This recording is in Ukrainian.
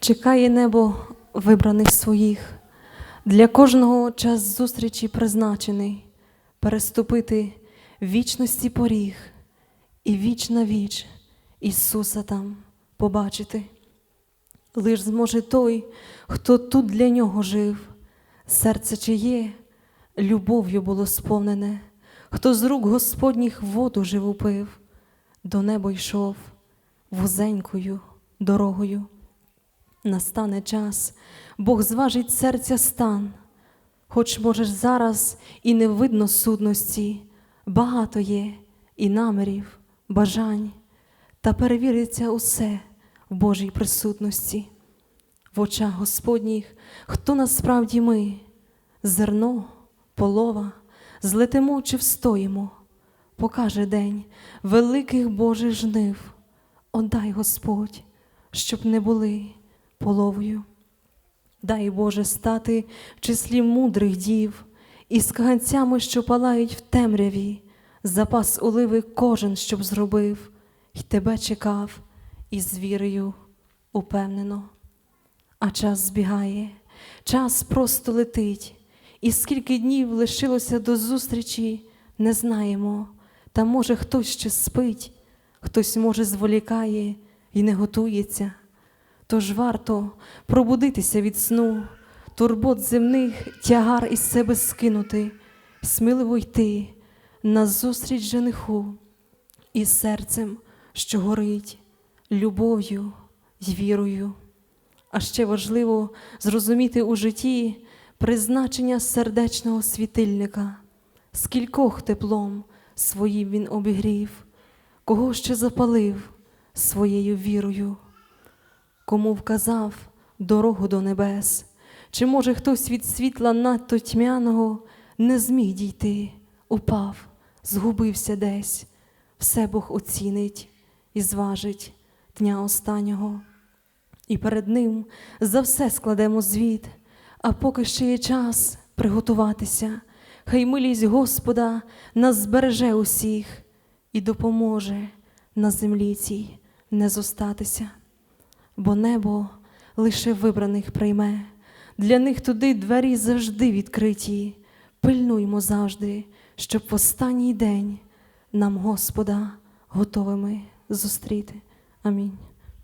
Чекає небо вибраних своїх, для кожного час зустрічі призначений переступити вічності поріг і віч на віч Ісуса там побачити. Лиш зможе той, хто тут для нього жив, серце чиє любов'ю було сповнене, хто з рук Господніх воду живу пив, до неба йшов вузенькою дорогою. Настане час, Бог зважить серця стан, хоч можеш зараз і не видно судності, багато є і намірів, бажань, та перевіриться усе в Божій присутності. В очах Господніх, хто насправді ми, зерно, полова, злетимо чи встоїмо, покаже день великих Божих жнив, отдай Господь, щоб не були половою. Дай Боже стати в числі мудрих дів і з каганцями, що палають в темряві, запас оливи кожен, щоб зробив, й тебе чекав, і з вірою упевнено. А час збігає, час просто летить, і скільки днів лишилося до зустрічі, не знаємо. Та може хтось ще спить, хтось, може, зволікає і не готується. Тож варто пробудитися від сну, турбот земних тягар із себе скинути, сміливо йти назустріч жениху із серцем, що горить, любов'ю й вірою. А ще важливо зрозуміти у житті призначення сердечного світильника, скількох теплом своїм він обігрів, кого ще запалив своєю вірою кому вказав дорогу до небес, чи, може, хтось від світла надто тьмяного не зміг дійти, упав, згубився десь, все Бог оцінить і зважить дня останнього. І перед Ним за все складемо звіт, а поки ще є час приготуватися, хай милість Господа нас збереже усіх і допоможе на землі цій не зостатися бо небо лише вибраних прийме, для них туди двері завжди відкриті. Пильнуймо завжди, щоб в останній день нам Господа готовими зустріти. Амінь.